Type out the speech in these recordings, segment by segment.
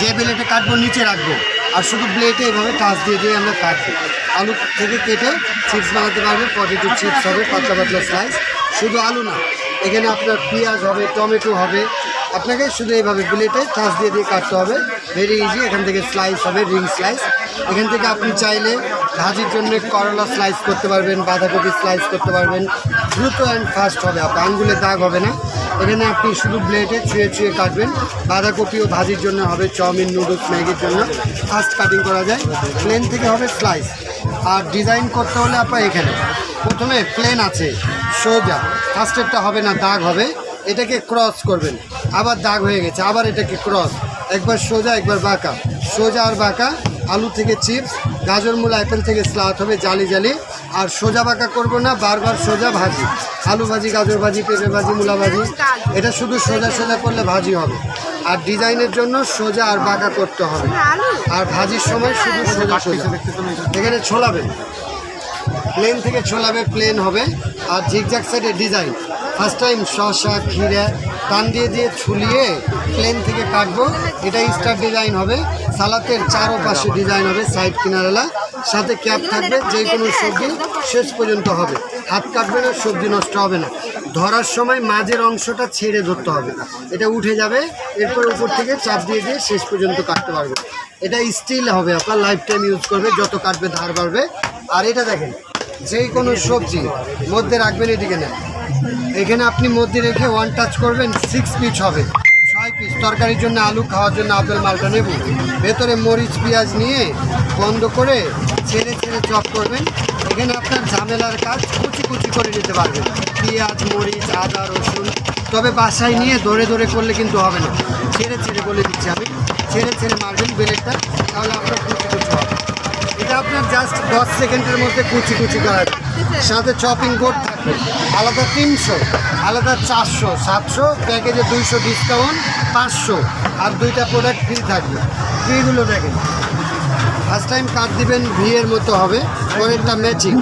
যে ব্লেডে কাটবো নিচে রাখব। আর শুধু ব্লেডে এভাবে টাচ দিয়ে দিয়ে আমরা কাটবো। আলু থেকে কেটে চিপস বানাতে পারবে, পটেটো চিপস হবে, পাতলা পাতলা স্লাইস শুধু আলু না, এখানে আপনার পেঁয়াজ হবে, টমেটো হবে। আপনাকে শুধু এইভাবে ব্লেটে টাচ দিয়ে দিয়ে কাটতে হবে। ভেরি ইজি এখান থেকে স্লাইস হবে রিং স্লাইস এখান থেকে আপনি চাইলে ভাজির জন্য করলা স্লাইস করতে পারবেন, বাঁধাকপি স্লাইস করতে পারবেন। দ্রুত অ্যান্ড ফাস্ট হবে, আপনার আঙ্গুলের দাগ হবে না। এখানে আপনি শুধু ব্লেডে ছুঁয়ে ছুঁয়ে কাটবেন। বাঁধাকপিও ভাজির জন্য হবে চাউমিন, নুডলস, ম্যাগির জন্য। ফাস্ট কাটিং করা যায়। প্লেন থেকে হবে স্লাইস আর ডিজাইন করতে হলে আপনার এখানে প্রথমে প্লেন আছে, সোজা। ফার্স্টেরটা হবে না, দাগ হবে। এটাকে ক্রস করবেন। আবার দাগ হয়ে গেছে, আবার এটাকে ক্রস একবার সোজা, একবার বাঁকা। সোজা আর বাঁকা, আলু থেকে চিপস গাজর মূলা অ্যাপেল থেকে স্লাদ হবে, জালি জালি। আর সোজা বাঁকা করব না, বারবার সোজা ভাজি। আলু ভাজি, গাজর ভাজি, পেঁপে ভাজি, মূলা ভাজি, এটা শুধু সোজা সোজা করলে ভাজি হবে। আর ডিজাইনের জন্য সোজা আর বাঁকা করতে হবে। আর ভাজির সময় শুধু সোজা সোজা। এখানে ছোলাবে। প্লেন থেকে ছোলাবে প্লেন হবে। আর ঝিকঝাক সাইডে ডিজাইন ফার্স্ট টাইম শসা ক্ষীরা টান দিয়ে দিয়ে ছুলিয়ে প্লেন থেকে কাটবো। এটা স্টার ডিজাইন হবে। সালাতের চারো পাশে ডিজাইন হবে সাইড কিনারেলা। সাথে ক্যাপ থাকবে যে কোনো সবজি শেষ পর্যন্ত হবে। হাত কাটবে না, সবজি নষ্ট হবে না। ধরার সময় মাঝের অংশটা ছেড়ে ধরতে হবে। এটা উঠে যাবে, এরপর উপর থেকে চাপ দিয়ে দিয়ে শেষ পর্যন্ত কাটতে পারবে। এটা স্টিল হবে, আপনার লাইফ টাইম ইউজ করবে, যত কাটবে ধার বাড়বে। আর এটা দেখেন যে কোনো সবজি মধ্যে রাখবেন এদিকে নেন এখানে আপনি মধ্যে রেখে ওয়ান টাচ করবেন সিক্স পিস হবে। ছয় পিস তরকারির জন্য আলু, খাওয়ার জন্য আপেল, মালটা নেব। ভেতরে মরিচ, পেঁয়াজ নিয়ে বন্ধ করে ছেড়ে ছেড়ে চপ করবেন। এখানে আপনার ঝামেলার কাজ কুচি কুচি করে নিতে পারবেন। পেঁয়াজ, মরিচ, আদা, রসুন, তবে বাসায় নিয়ে ধরে ধরে করলে কিন্তু হবে না। ছেড়ে ছেড়ে বলে দিচ্ছি আমি। ছেড়ে ছেড়ে মারবেন বেলেটটা তাহলে আপনার কুচি কুচি হবে। আপনার জাস্ট দশ সেকেন্ডের মধ্যে কুচি কুচি করা। সাথে চপিং বোর্ড থাকবে। আলাদা তিনশো, আলাদা চারশো, সাতশো প্যাকেজে দুইশো ডিসকাউন্ট পাঁচশো। আর দুইটা প্রোডাক্ট ফ্রি থাকবে। ফ্রিগুলো দেখেন। ফার্স্ট টাইম কাট দিবেন ভিয়ের মতো হবে, পরেরটা ম্যাচিং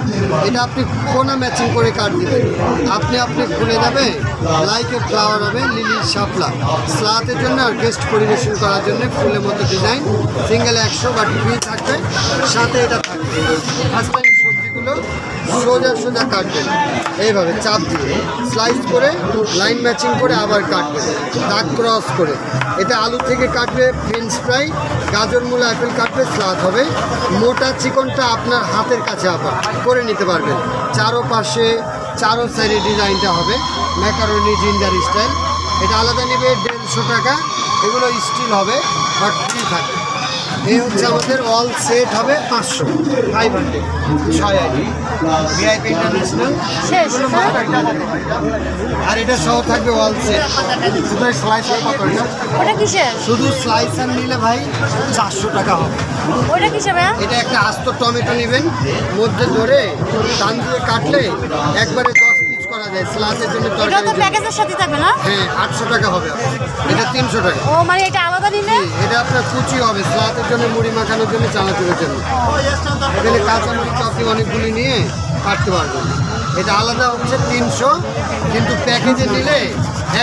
এটা আপনি কোনো ম্যাচিং করে কাট দিবেন। আপনি আপনি খুলে যাবে লাইকে ফ্লাওয়ার হবে লিলি শাপলা। স্লাতের জন্য আর গেস্ট পরিবেশন করার জন্য ফুলের মতো ডিজাইন সিঙ্গেল একশো বা টিভি থাকবে, সাথে এটা থাকবে। ফার্স্ট টাইম সবজিগুলো সোজা সোজা কাটবেন এইভাবে চাপ দিয়ে স্লাইস করে লাইন ম্যাচিং করে আবার কাটবেন দাগ ক্রস করে। এটা আলু থেকে কাটবে ফ্রেঞ্চ ফ্রাই গাজর, মূলা অ্যাপেল কাটবে স্লাদ হবে। মোটা চিকনটা আপনার হাতের কাছে আবার করে নিতে পারবেন। চারো পাশে চারো সাইডে ডিজাইনটা হবে। ম্যাকারনি জিঞ্জার স্টাইল এটা আলাদা নেবে দেড়শো টাকা। এগুলো স্টিল হবে বাট ফ্রি থাকবে। এই হচ্ছে আমাদের অল সেট হবে পাঁচশো ফাইভ হান্ড্রেড ছয় আইডি ভিআইপি ইন্টারন্যাশনাল আর এটা সহ থাকবে অল সেট শুধু স্লাইস কত এটা? ওটা কিসের? শুধু স্লাইসার নিলে ভাই চারশো টাকা হবে। ওটা কিসের ভাইয়া? এটা একটা আস্ত টমেটো নেবেন মধ্যে ধরে টান দিয়ে কাটলে একবারে দশ করা যায় স্লাসের জন্য এটা তো প্যাকেজের সাথে থাকবে না? হ্যাঁ আটশো টাকা হবে। এটা তিনশো টাকা। ও মানে এটা আলাদা নিলে এটা আপনার কুচি হবে স্লাতের জন্য মুড়ি মাখানোর জন্য চানাচুরের জন্য। এখানে কাঁচা মরিচ আপনি অনেকগুলি নিয়ে কাটতে পারবেন। এটা আলাদা হচ্ছে তিনশো কিন্তু প্যাকেজে নিলে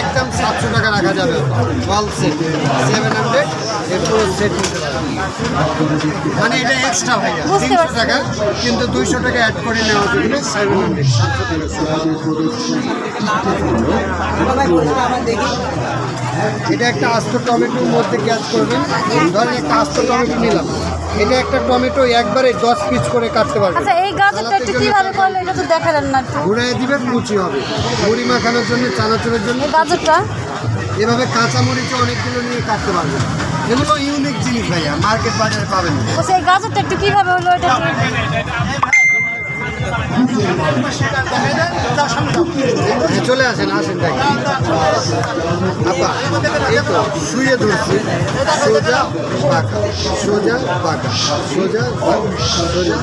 একদম সাতশো টাকা রাখা যাবে। অল সেট সেভেন হান্ড্রেড এর সেট নিতে পারবেন মানে এটা এক্সট্রা হয়ে যায় তিনশো টাকা কিন্তু দুইশো টাকা অ্যাড করে নেওয়া যাবে সেভেন হান্ড্রেড এটা একটা আস্ত টমেটোর মধ্যে ক্যাচ করবেন? ধরেন একটা আস্ত টমেটো নিলাম। এটা একটা টমেটো একবারে দশ পিস করে কাটতে পারবেন। আচ্ছা এই গাজরটা একটু কীভাবে করল এটা তো দেখালেন না ঘুরে দিবে কুচি হবে। মুড়ি মাখানোর জন্য চানাচুরের জন্য। গাজরটা? এভাবে কাঁচা মরিচে অনেকগুলো নিয়ে কাটতে পারবে এগুলো ইউনিক জিনিস ভাইয়া মার্কেট বাজারে পাবেন। সেই গাজরটা একটু কীভাবে হলো এটা? চলে আসেন আসেন দেখ আপা এই তো শুয়ে ধরছে। সোজা পাকা সোজা পাকা সোজা সোজা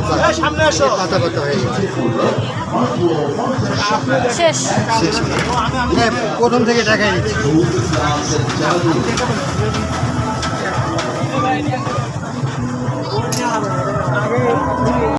পাতা পাতা হয়ে গেছে। শেষ। হ্যাঁ প্রথম থেকে দেখাই দিচ্ছি।